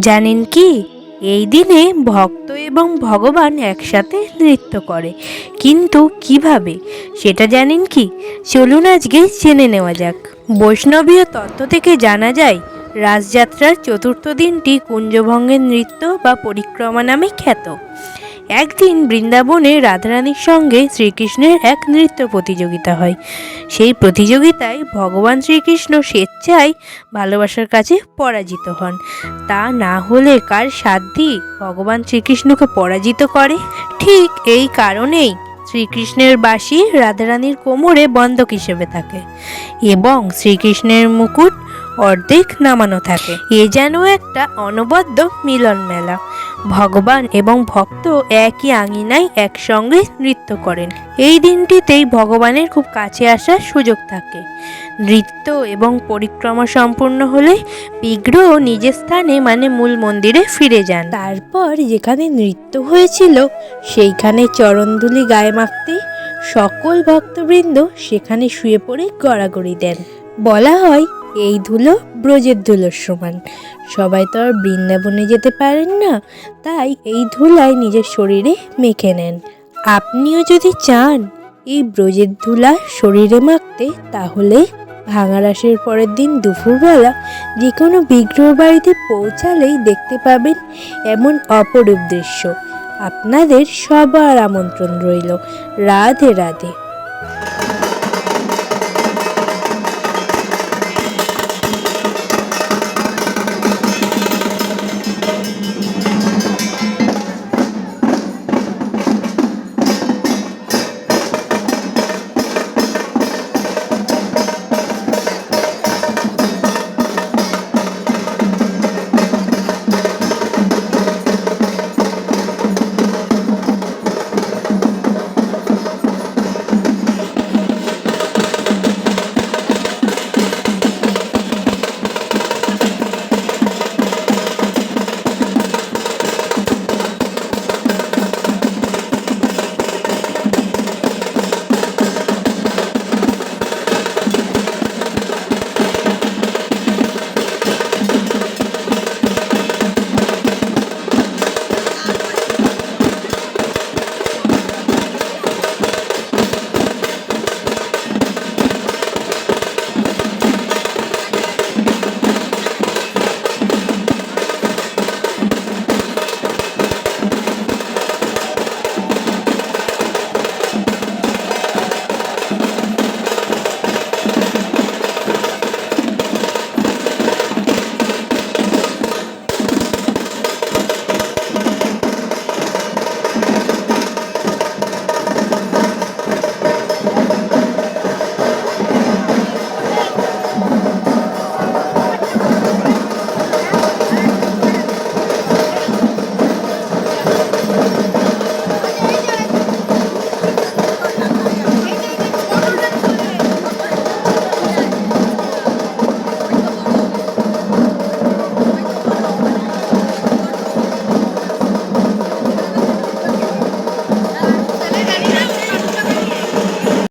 জানেন কি? এই দিনে ভক্ত এবং ভগবান একসাথে নৃত্য করে। কিন্তু কীভাবে? সেটা জানেন কি? চলুন আজকে জেনে নেওয়া যাক। বৈষ্ণবীয় তত্ত্ব থেকে জানা যায়, রাজযাত্রার চতুর্থ দিনটি কুঞ্জভঙ্গের নৃত্য বা পরিক্রমা নামে খ্যাত। একদিন বৃন্দাবনে রাধারানীর সঙ্গে শ্রীকৃষ্ণের এক নৃত্য প্রতিযোগিতা হয়। সেই প্রতিযোগিতায় ভগবান শ্রীকৃষ্ণ স্বেচ্ছায় ভালোবাসার কাছে পরাজিত হন। তা না হলে কার সাধ্যি ভগবান শ্রীকৃষ্ণকে পরাজিত করে? ঠিক এই কারণেই শ্রীকৃষ্ণের বাঁশি রাধারানীর কোমরে বন্ধক হিসেবে থাকে এবং শ্রীকৃষ্ণের মুকুট অর্ধেক নামানো থাকে। এ যেন একটা অনবদ্য মিলন মেলা ভগবান এবং ভক্ত একই আঙিনায় একসঙ্গে নৃত্য করেন। এই দিনটিতেই ভগবানের খুব কাছে আসার সুযোগ থাকে। নৃত্য এবং পরিক্রমা সম্পূর্ণ হলে বিগ্রহ নিজের স্থানে মানে মূল মন্দিরে ফিরে যান। তারপর যেখানে নৃত্য হয়েছিল, সেইখানে চরণধুলি গায়ে মাখতে সকল ভক্তবৃন্দ সেখানে শুয়ে পড়ে গড়াগড়ি দেন। বলা হয় এই ধুলো ব্রজের ধুলোর সমান। সবাই তো আর বৃন্দাবনে যেতে পারেন না, তাই এই ধুলায় নিজের শরীরে মেখে নেন। আপনিও যদি চান এই ব্রজের ধুলা শরীরে মাখতে, তাহলে ভাঙা রাসের পরের দিন দুপুরবেলা যে কোনো বিগ্রহ বাড়িতে পৌঁছালেই দেখতে পাবেন এমন অপরূপ দৃশ্য। আপনাদের সবার আমন্ত্রণ রইল। রাধে রাধে।